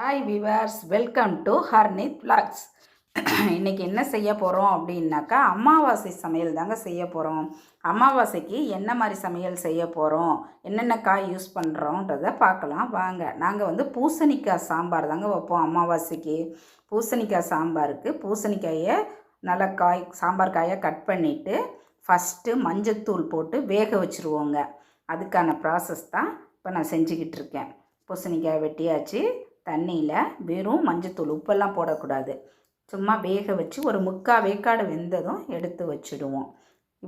Hi viewers welcome to Harnith blogs இன்றைக்கி என்ன செய்ய போகிறோம் அப்படின்னாக்கா அமாவாசை சமையல் தாங்க செய்ய போகிறோம் அமாவாசைக்கு என்ன மாதிரி சமையல் செய்ய போகிறோம் என்னென்ன காய் யூஸ் பண்ணுறோன்றதை பார்க்கலாம். வாங்க நாங்கள் வந்து பூசணிக்காய் சாம்பார் தாங்க வைப்போம் அமாவாசைக்கு. பூசணிக்காய் சாம்பாருக்கு பூசணிக்காயை நல்லா காய் சாம்பார் காயை கட் பண்ணிவிட்டு ஃபஸ்ட்டு மஞ்சத்தூள் போட்டு வேக வச்சுருவோங்க. அதுக்கான ப்ராசஸ் தான் இப்போ நான் செஞ்சுக்கிட்டு இருக்கேன். பூசணிக்காய் வெட்டியாச்சு. தண்ணியில் வெறும் மஞ்சத்தூள் உப்பெல்லாம் போடக்கூடாது. சும்மா வேக வச்சு ஒரு முக்கால் வேக்காடு வெந்ததும் எடுத்து வச்சுடுவோம்.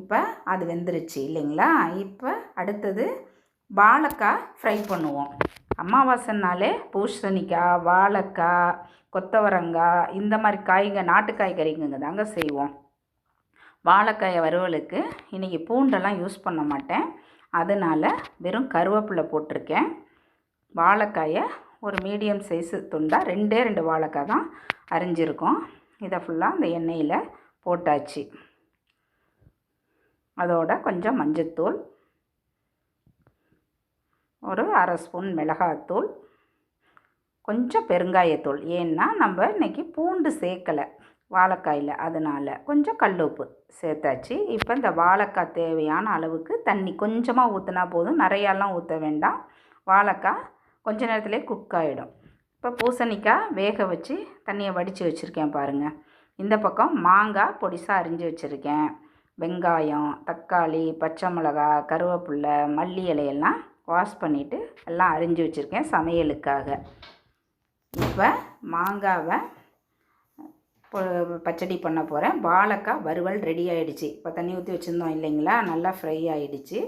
இப்போ அது வெந்துருச்சு இல்லைங்களா? இப்போ அடுத்தது வாழைக்காய் ஃப்ரை பண்ணுவோம். அமாவாசைனாலே பூசணிக்காய் வாழைக்காய் கொத்தவரங்காய் இந்த மாதிரி காய்ங்க நாட்டு காய்கறிங்க தாங்க செய்வோம். வாழைக்காயை வறுவலுக்கு இன்றைக்கி பூண்டெல்லாம் யூஸ் பண்ண மாட்டேன். அதனால் வெறும் கருவேப்பிலை போட்டிருக்கேன். வாழைக்காயை ஒரு மீடியம் சைஸு துண்டாக ரெண்டே ரெண்டு வாழைக்காய் தான் அரிஞ்சிருக்கோம். இதை ஃபுல்லாக அந்த எண்ணெயில் போட்டாச்சு. அதோட கொஞ்சம் மஞ்சத்தூள் ஒரு அரை ஸ்பூன் மிளகாத்தூள் கொஞ்சம் பெருங்காயத்தூள். ஏன்னா நம்ம இன்றைக்கி பூண்டு சேர்க்கலை வாழைக்காயில் அதனால் கொஞ்சம் கல்லுப்பு சேர்த்தாச்சு. இப்போ இந்த வாழைக்காய் தேவையான அளவுக்கு தண்ணி கொஞ்சமாக ஊற்றினா போதும். நிறையாலாம் ஊற்ற வேண்டாம். வாழைக்காய் கொஞ்ச நேரத்துலேயே குக் ஆகிடும் இப்போ பூசணிக்காய் வேக வச்சு தண்ணியை வடித்து வச்சுருக்கேன் பாருங்கள் இந்த பக்கம் மாங்காய் பொடிசாக அரிஞ்சு வச்சுருக்கேன். வெங்காயம் தக்காளி பச்சை மிளகா கருவேப்பில்லை மல்லி இலையெல்லாம் வாஷ் பண்ணிவிட்டு எல்லாம் அரிஞ்சு வச்சுருக்கேன் சமையலுக்காக. இப்போ மாங்காவை பச்சடி பண்ண போகிறேன் வாழைக்காய் வறுவல் ரெடி ஆகிடுச்சி இப்போ தண்ணி ஊற்றி வச்சுருந்தோம் இல்லைங்களா? நல்லா ஃப்ரை ஆகிடுச்சி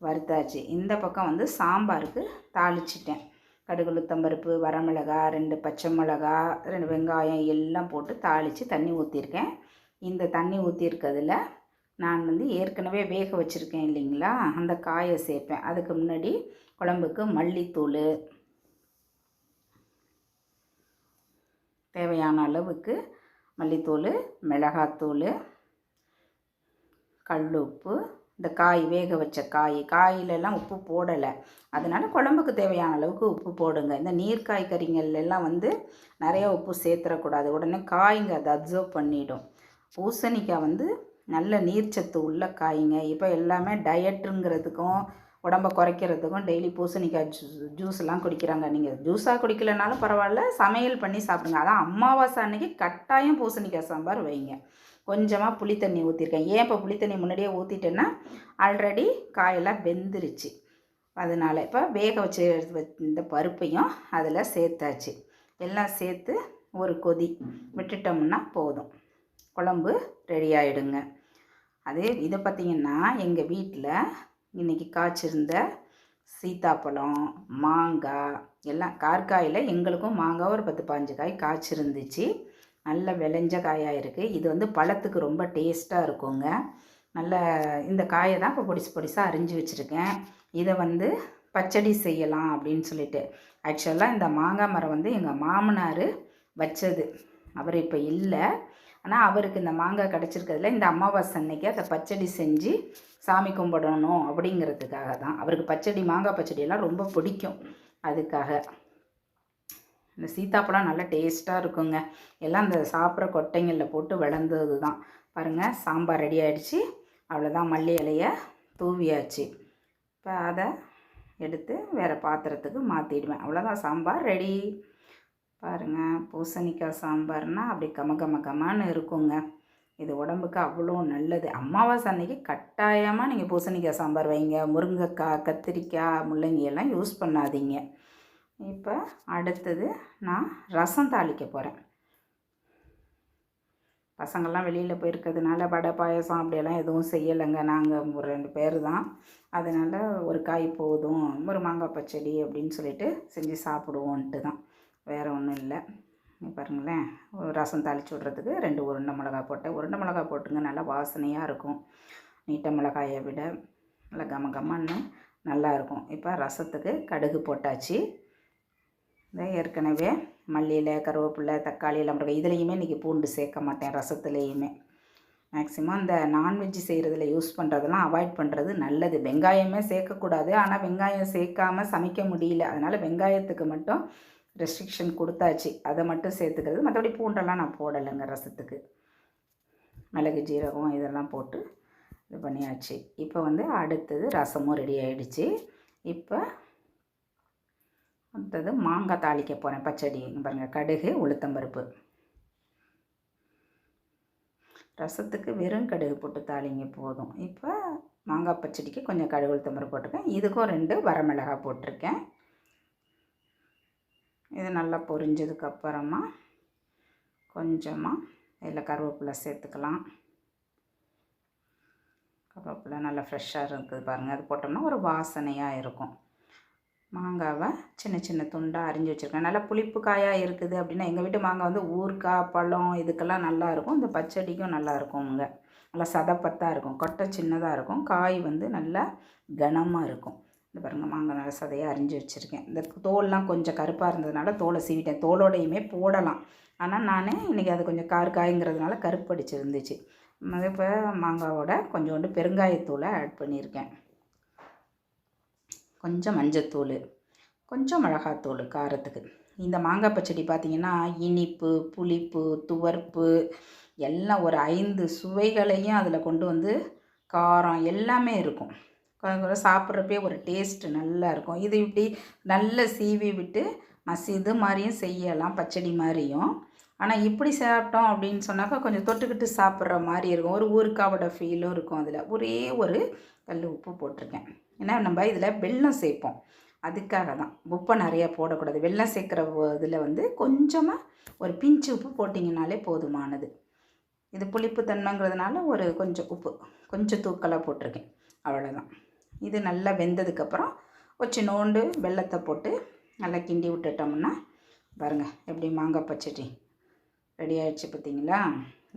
வறுத்தாச்சு. இந்த பக்கம் வந்து சாம்பாருக்கு தாளிச்சிட்டேன். கடுகு உளுத்தம்பருப்பு வரமிளகா ரெண்டு பச்சை மிளகா ரெண்டு வெங்காயம் எல்லாம் போட்டு தாளித்து தண்ணி ஊற்றிருக்கேன் இந்த தண்ணி ஊற்றிருக்கிறதுல நான் வந்து ஏற்கனவே வேக வச்சுருக்கேன் இல்லைங்களா? அந்த காயை சேர்ப்பேன். அதுக்கு முன்னாடி குழம்புக்கு மல்லித்தூள் தேவையான அளவுக்கு மல்லித்தூள் மிளகாத்தூள் கல் உப்பு இந்த காய் வேக வச்ச காய் காயிலெல்லாம் உப்பு போடலை. அதனால் குழம்புக்கு தேவையான அளவுக்கு உப்பு போடுங்க. இந்த நீர் காய்கறிகள் வந்து நிறையா உப்பு சேர்த்துடக்கூடாது உடனே காய்ங்க அதை அப்சர்வ் பண்ணிடும். பூசணிக்காய் வந்து நல்ல நீர்ச்சத்து உள்ள காய்ங்க. இப்போ எல்லாமே டயட்டுங்கிறதுக்கும் உடம்பை குறைக்கிறதுக்கும் டெய்லி பூசணிக்காய் ஜூஸ் ஜூஸ்லாம் குடிக்கிறாங்க. நீங்கள் ஜூஸாக குடிக்கலனாலும் பரவாயில்ல சமையல் பண்ணி சாப்பிடுங்க. அதான் அமாவாசை அன்னைக்கு கட்டாயம் பூசணிக்காய் சாம்பார் வைங்க. கொஞ்சமாக புளி தண்ணி ஊற்றிருக்கேன் ஏன் இப்போ புளி தண்ணி முன்னாடியே ஊற்றிட்டேன்னா ஆல்ரெடி காயெல்லாம் வெந்துருச்சு. அதனால் இப்போ வேக வச்சு இந்த பருப்பையும் அதில் சேர்த்தாச்சு. எல்லாம் சேர்த்து ஒரு கொதி விட்டுட்டோம்னா போதும். குழம்பு ரெடி ஆகிடுங்க அதே இதை பார்த்திங்கன்னா எங்கள் வீட்டில் இன்றைக்கி காய்ச்சிருந்த சீத்தாப்பழம் மாங்காய் எல்லாம் கார்காயில் எங்களுக்கும் மாங்காய் ஒரு பத்து பாஞ்சு காய் காய்ச்சிருந்துச்சு. நல்ல விளைஞ்ச காயாக இருக்குது இது வந்து பழத்துக்கு ரொம்ப டேஸ்ட்டாக இருக்குங்க. நல்ல இந்த காயை தான் இப்போ பொடிசு பொடிசாக அரிஞ்சு வச்சுருக்கேன். இதை வந்து பச்சடி செய்யலாம் அப்படின்னு சொல்லிட்டு. ஆக்சுவலாக இந்த மாங்காய் மரம் வந்து எங்கள் மாமனார் வச்சது. அவர் இப்போ இல்லை. ஆனால் அவருக்கு இந்த மாங்காய் கிடச்சிருக்கிறதுல இந்த அமாவாசை அன்னைக்கு அதை பச்சடி செஞ்சு சாமி கும்பிடணும் அப்படிங்கிறதுக்காக தான். அவருக்கு பச்சடி மாங்காய் பச்சடியெல்லாம் ரொம்ப பிடிக்கும் அதுக்காக. இந்த சீத்தாப்பழம் நல்லா டேஸ்ட்டாக இருக்குங்க. எல்லாம் இந்த சாப்பிட்ற கொட்டைங்களில் போட்டு விளந்தது தான். பாருங்கள் சாம்பார் ரெடி ஆகிடுச்சு அவ்வளோதான் மல்லி இலையை தூவியாச்சு. இப்போ அதை எடுத்து வேறு பாத்திரத்துக்கு மாற்றிடுவேன் அவ்வளோதான் சாம்பார் ரெடி. பாருங்கள் பூசணிக்காய் சாம்பார்னால் அப்படி கம கம கமான்னு இருக்குங்க. இது உடம்புக்கு அவ்வளோ நல்லது. அமாவாசை அன்னைக்கு கட்டாயமாக நீங்கள் பூசணிக்காய் சாம்பார் வைங்க. முருங்கைக்காய் கத்திரிக்காய் முள்ளங்கி எல்லாம் யூஸ் பண்ணாதீங்க. இப்போ அடுத்தது நான் ரசம் தாளிக்க போகிறேன் பசங்கள்லாம் வெளியில் போயிருக்கிறதுனால வடை பாயசம் அப்படியெல்லாம் எதுவும் செய்யலைங்க. நாங்கள் ஒரு ரெண்டு பேர் தான். அதனால் ஒரு காய் போதும் ஒரு மாங்காய் பச்சடி அப்படின்னு சொல்லிட்டு செஞ்சு சாப்பிடுவோன்ட்டு தான். வேறு ஒன்றும் இல்லை. பாருங்களேன். ரசம் தாளித்து விட்றதுக்கு ரெண்டு உருண்டை மிளகா போட்டேன். உருண்டை மிளகா போட்டுங்க நல்லா வாசனையாக இருக்கும். நீட்ட மிளகாயை விட. நல்லா கம கம்மன்னு நல்லாயிருக்கும் இப்போ ரசத்துக்கு கடுகு போட்டாச்சு. இந்த ஏற்கனவே மல்லியில் கருவேப்பிலை தக்காளி எல்லாம் போட்டு இதுலேயுமே இன்றைக்கி பூண்டு சேர்க்க மாட்டேன் ரசத்துலேயுமே. மேக்ஸிமம் இந்த நான்வெஜ் செய்கிறதுல யூஸ் பண்ணுறதெல்லாம் அவாய்ட் பண்ணுறது நல்லது. வெங்காயமே சேர்க்கக்கூடாது. ஆனால் வெங்காயம் சேர்க்காமல் சமைக்க முடியல. அதனால் வெங்காயத்துக்கு மட்டும் ரெஸ்ட்ரிக்ஷன் கொடுத்தாச்சு. அதை மட்டும் சேர்த்துக்கிறது. மற்றபடி பூண்டெல்லாம் நான் போடலைங்க ரசத்துக்கு. மிளகு ஜீரகம் இதெல்லாம் போட்டு இது பண்ணியாச்சு. இப்போ வந்து அடுத்தது ரசமும் ரெடி ஆகிடுச்சு இப்போ அடுத்தது மாங்காய் தாளிக்க போகிறேன் பச்சடி பாருங்கள் கடுகு உளுத்தம்பருப்பு ரசத்துக்கு வெறும் கடுகு போட்டு தாளிங்க போதும். இப்போ மாங்காய் பச்சடிக்கு கொஞ்சம் கடுகு உளுத்தம்பருப்பு போட்டிருக்கேன். இதுக்கும் ரெண்டு வரமிளகாய் போட்டிருக்கேன். இது நல்லா பொரிஞ்சதுக்கப்புறமா கொஞ்சமாக இதில் கருவேப்பிலை சேர்த்துக்கலாம். கருவேப்பிலை நல்லா ஃப்ரெஷ்ஷாக இருக்குது பாருங்கள் அது போட்டோம்னா ஒரு வாசனையாக இருக்கும். மாங்காவை சின்ன சின்ன துண்டாக அரிஞ்சு வச்சுருக்கேன். நல்லா புளிப்பு காயாக இருக்குது அப்படின்னா எங்கள் வீட்டு மாங்காய் வந்து ஊறுகாய் பழம் இதுக்கெல்லாம் நல்லா இருக்கும். இந்த பச்சடிக்கும் நல்லா நல்லா சதப்பத்தாக இருக்கும். கொட்டை சின்னதாக இருக்கும். காய் வந்து நல்லா கனமாக இருக்கும். இந்த பாருங்கள் மாங்காய் நல்லா சதையாக அரிஞ்சு வச்சுருக்கேன். இந்த தோல்லாம் கொஞ்சம் கருப்பாக இருந்ததுனால தோலை சீவிட்டேன். தோலோடையுமே போடலாம். ஆனால் நான் இன்றைக்கி அது கொஞ்சம் கார் காய்ங்கிறதுனால கருப்படிச்சு இருந்துச்சு இப்போ மாங்காவோட கொஞ்சோண்டு பெருங்காயத்தூளை ஆட் பண்ணியிருக்கேன். கொஞ்சம் மஞ்சத்தூள் கொஞ்சம் மிளகாத்தூள் காரத்துக்கு. இந்த மாங்காய் பச்சடி பார்த்திங்கன்னா இனிப்பு புளிப்பு துவர்ப்பு எல்லாம் ஒரு ஐந்து சுவைகளையும் அதில் கொண்டு வந்து காரம் எல்லாமே இருக்கும். சாப்பிட்றப்பே ஒரு டேஸ்ட்டு நல்லா இருக்கும். இது இப்படி நல்ல சீவி விட்டு மசி இது மாதிரியும் செய்யலாம் பச்சடி மாதிரியும். ஆனால் இப்படி சாப்பிட்டோம் அப்படின்னு சொன்னாக்கா கொஞ்சம் தொட்டுக்கிட்டு சாப்பிட்ற மாதிரி இருக்கும். ஒரு ஊறுக்காவோட ஃபீலும் இருக்கும் அதில். ஒரே ஒரு கல் உப்பு போட்டிருக்கேன். ஏன்னா நம்ம இதில் வெல்லம் சேர்ப்போம். அதுக்காக தான். உப்பை நிறையா போடக்கூடாது. வெல்லம் சேர்க்குற இதில் வந்து கொஞ்சமாக ஒரு பிஞ்சு உப்பு போட்டிங்கனாலே போதுமானது. இது புளிப்பு தன்மைங்கிறதுனால ஒரு கொஞ்சம் உப்பு கொஞ்சம் தூக்கலாக போட்டிருக்கேன். அவ்வளோதான் இது நல்லா வெந்ததுக்கப்புறம் வச்சு நோண்டு வெள்ளத்தை போட்டு நல்லா கிண்டி விட்டுட்டோம்னா பாருங்கள் எப்படி மாங்காய் பச்சடி ரெடி ஆகிடுச்சு பார்த்தீங்களா?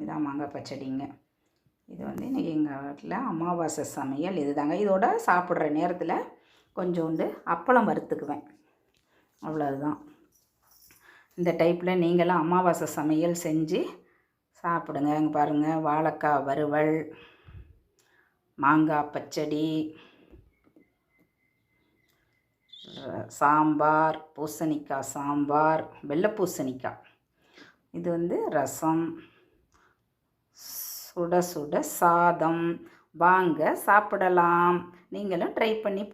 இதான் மாங்காய் பச்சடிங்க. இது வந்து இன்றைக்கி எங்கள் வீட்டில் அமாவாசை சமையல் இது தாங்க இதோட சாப்பிட்ற நேரத்தில் கொஞ்சோண்டு அப்பளம் வறுத்துக்குவேன். அவ்வளோதான் இந்த டைப்பில் நீங்களும் அமாவாசை சமையல் செஞ்சு சாப்பிடுங்க. இங்கே பாருங்கள் வாழைக்காய் வறுவல் மாங்காய் பச்சடி சாம்பார் பூசணிக்காய் சாம்பார் வெள்ளை பூசணிக்காய் இது வந்து ரசம் சுட சுட சாதம். வாங்க சாப்பிடலாம். நீங்களும் ட்ரை பண்ணி